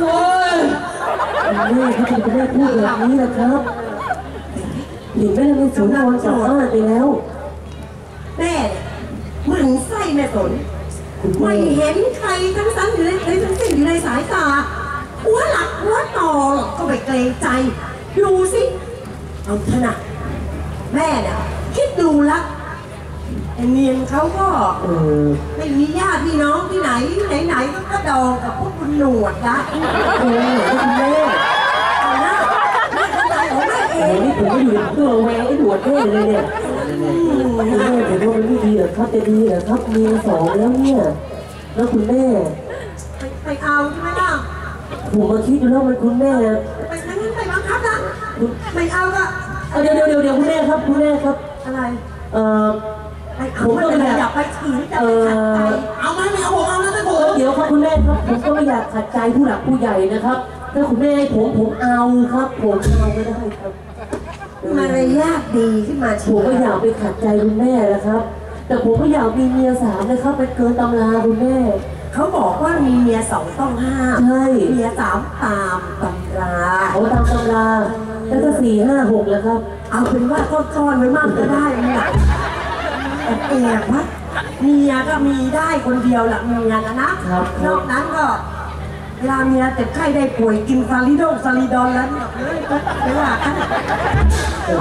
โอ้ยแม่เขาถึงจะได้พูดแบบนี้นะครับหญิงไม่ได้เป็นสูนอนกลับบ้านไปแล้ว แม่เนี่ยหมันไส้แม่สนคุณแม่ไม่เห็นใครทั้งสั้นอยู่ในในทั้งสิ้นอยู่ในสายตา หัวหลักหัวต่อหรอกก็ไปเกรงใจ ดูสิ เอาเถอะนะแม่เนี่ยคิดดูละ ไอ้เมียนเขาก็เออไม่มีญาติพี่น้องที่ไหน ไหนๆก็กระดองกับพวกคุณหนวดละโอ้ยคุณแม่เอานะแม่เข้าใจของแม่เอโอ้งนี่ผมก็อยู่ในตัวแหวงไอ้หนวดแม่เลยเนี่ยคุณแม่ผมว่ามันไม่ดีเหรอครับจะดีเหรอครับมีสองแล้วเนี่ยแล้วคุณแม่ไปไปเอาใช่ไหมล่ะผมมาคิดดูแล้วมันคุณแม่ไปงั้นไปบังคับนะไม่เอาก็เอาเดี๋ยวเดี๋ยวเดี๋ยวเดี๋ยวคุณแม่ครับคุณแม่ครับ อะไร เอ่อ ไปเอาไม่เป็นไรอย่าไปขืนจะเอไปขัดใจอเอาไหมไม่เอาผมเอานะท่านผมเดี๋ยวครับคุณแม่ครับผมก็ไม่อยากขัดใจผู้หลักผู้ใหญ่นะครับถ้าคุณแม่ให้ผมผมเอาครับ ผมเอาก็ได้ครับเออมารยาทดีขึ้นมาผเชีมวก็อยากไปขัดใจคุณแม่นะครับ แต่ผมก็อยากมีเมียสามนะครับเป็นเกินตำราคุณแม่เขาบอกว่ามีเมียสองต้องห้ามใช่เมียสามตามตำราเขาตามตำราแล้วก็สี่ห้าหกแล้วครับ เอาเป็นว่าซ่อนๆไว้มั่งก็ได้เนี่ยแอบแอบๆวะเมียก็มีได้คนเดียวแหละเมียนะนะ ครับนอกนั้นก็เวลาเมียเจ็บไข้ได้ป่วยกินฟาริโดงฟาริดอนแล้วเนี่ยเฮ้ยก็ไม่ว่ากันเออ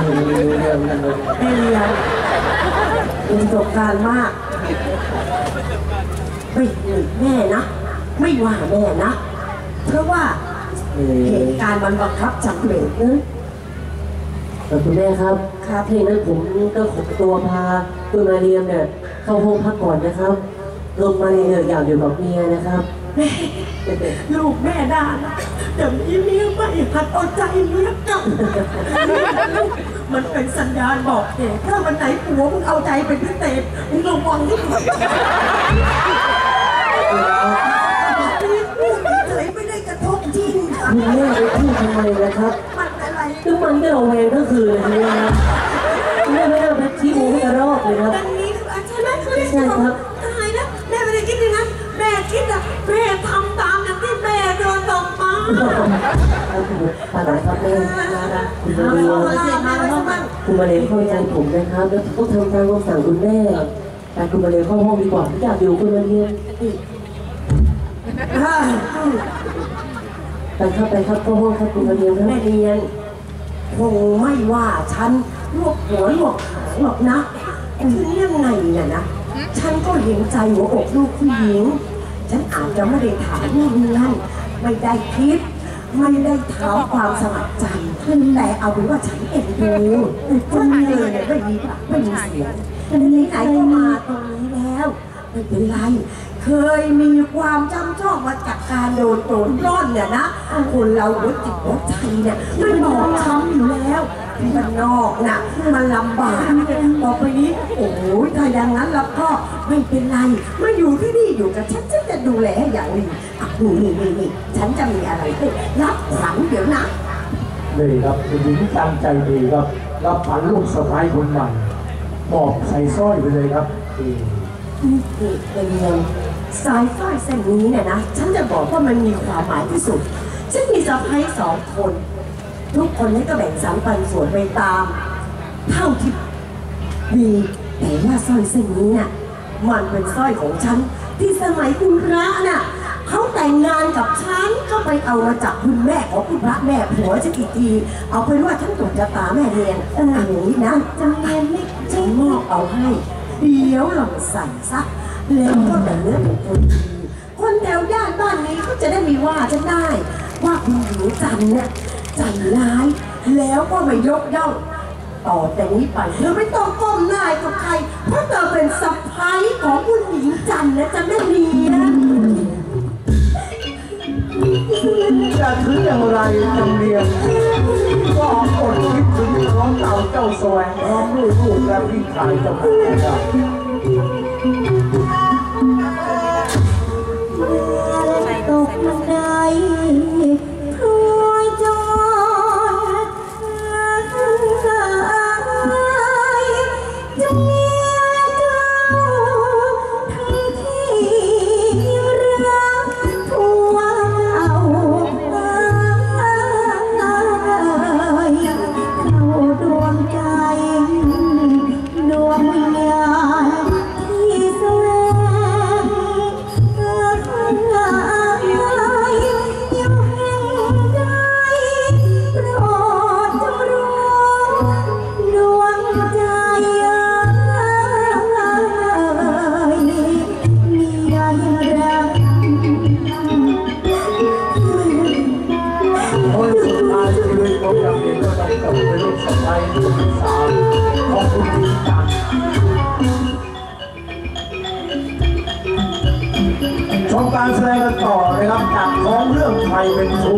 เรื่องนั้นเลยไม่เรียนมีประสบการณ์มากไม่แม่นะ ไม่ว่าแม่นะ เพราะว่า เอเหอตุการณ์มันบังคับจำเป็นนะ แต่คุณแม่ครับครับเพลงนั้นผมก็ขอตัวพาคุณมาเรียมเนี่ยเข้าห้องพักก่อนนะครับ ลงมาเรียนอยากอยู่กับเมียนะครับลูกแม่ด่านะเดี๋ยวนี้เมียไม่หัดเอาใจเมียกลับมันเป็นสัญญาณบอกเหตุถ้าวันไหนผัวมึงเอาใจเป็นพิเศษมึงระวังให้ดีพูด ระแวงทั้งคืนเลยนะครับคุณแม่ไม่ได้ไปชี้มูให้กระรอกเลยครับดังนี้คือใช่ไหมคือใช่ครับ ตายนะแม่ไม่ได้คิดอย่างนั้นแม่คิดอะแม่ทำตามอย่างที่แม่โดนตกมาปาไหนครับแม่คุณมาเรียมคุณมาเรียมเข้าใจผมนะครับแล้วต้องทำตามคำสั่งคุณแม่แต่คุณมาเรียมเข้าห้องดีกว่าไม่อยากอยู่คุณมาเรียมไปครับไปครับเข้าห้องครับคุณมาเรียมครับแม่เนียน คงไม่ว่าฉันลวกหัวลวกหางหรอกนะถึงยังไงน่ะนะ ฉันก็เห็นใจหัวอกลูกผู้หญิง ฉันอาจจะไม่ได้ถามเรื่องนั้นไม่ได้คิด ไม่ได้ถามความสมัครใจแต่เอาเป็นว่าฉันเอ็นดูคนเมียเนี่ยไม่มีปากไม่มีเสียงไหนๆก็มาตรงนี้แล้ว ไม่เป็นไร เคยมีความจำชอบมาจากการโดนโดนร่อนเนี่ยนะคนเราหัวจิตหัวใจเนี่ยไม่บอกช้ำอยู่แล้วที่มันนอกน่ะมันลำบากต่อไปนี้โอ้โหถ้าอย่างนั้นแล้วก็ไม่เป็นไรมาอยู่ที่นี่อยู่กับฉันฉันจะดูแลอย่างดีอะนี่นี่นี่นี่ฉันจะมีอะไรให้รับขวัญเดี๋ยวนะนี่ครับคุณหญิงตั้งใจดีครับรับฝันลูกสะพ้ายคนใหม่มอบใส่สร้อยไปเลยครับนี่นี่เป็นเงิน สายสร้อยเส้นนี้เนี่ยนะ ฉันจะบอกว่ามันมีความหมายที่สุด ฉันมีสะพ้ายสองคน ทุกคนนี่ก็แบ่งสรรปันส่วนไปตาม เท่าที่มีแต่ว่าสร้อยเส้นนี้น่ะ มันเป็นสร้อยของฉัน ที่สมัยคุณพระน่ะเขาแต่งงานกับฉันก็ไปเอามาจากคุณแม่ของคุณพระแม่ผัวฉันอีกทีเอาเป็นว่าฉันตรวจจะตาแม่เรียนเอออย่างนี้นะจะเรียนไม่ฉันมอบเอาให้ เดี๋ยวลองใส่ซะแล้วก็แต่เนื้อเป็นคนดีคนแถวย่านบ้านนี้ก็จะได้มีว่าฉันได้ ว่าคุณหญิงจันเนี่ยใจร้าย แล้วก็ไม่ยกย่องต่อแต่นี้ไปเธอไม่ต้องก้มหน้ากับใคร เพราะเธอเป็นสะพ้ายของคุณหญิงจันทร์นะจะไม่มีนะจะถืออย่างไรจำเรียน ก็อดคิดถึงน้องเต่าเจ้าแสวงร้องด้วยลูกและพี่ชายเจ้าของนะครับตกบันไดพรวยจรสายจะมีามของคุณจันชมการแสดงกันต่อนะครับจากของเรื่องไทยเป็นทุ